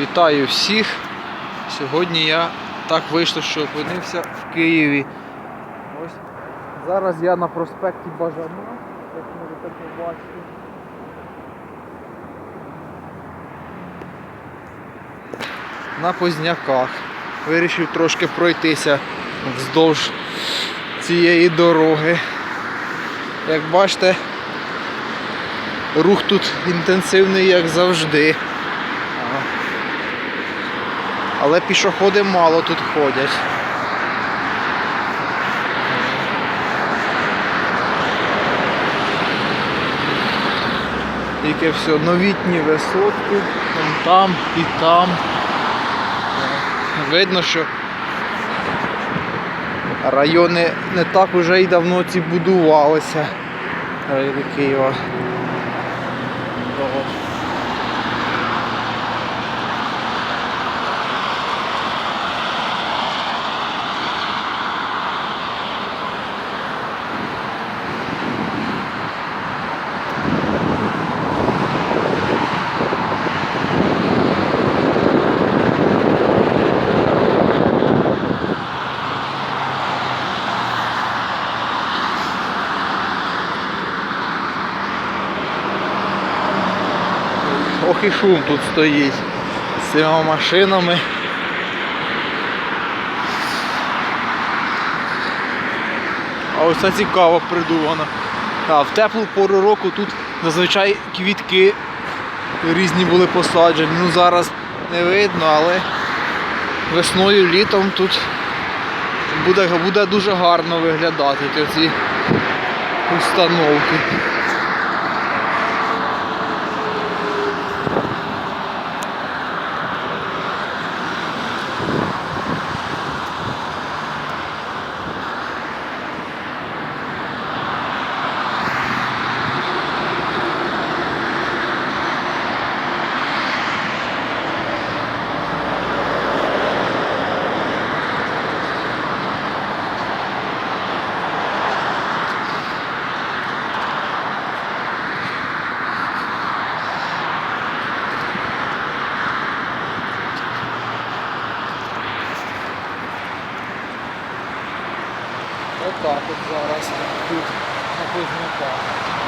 Вітаю всіх. Сьогодні я так вийшло, що опинився в Києві. Ось зараз я на проспекті Бажана, як можете побачити. На Позняках. Вирішив трошки пройтися вздовж цієї дороги. Як бачите, рух тут інтенсивний, як завжди. Але пішоходи мало тут ходять. Тільки все, новітні висотки, там, там і там. Видно, що райони не так уже й давно ці будувалися. Райони Києва. Ох і шум тут стоїть з цими машинами. А ось це цікаво придумано. А в теплу пору року тут зазвичай квітки різні були посаджені. Ну зараз не видно, але весною, літом тут буде, буде дуже гарно виглядати ці установки. Отак от зараз тут на Позняках.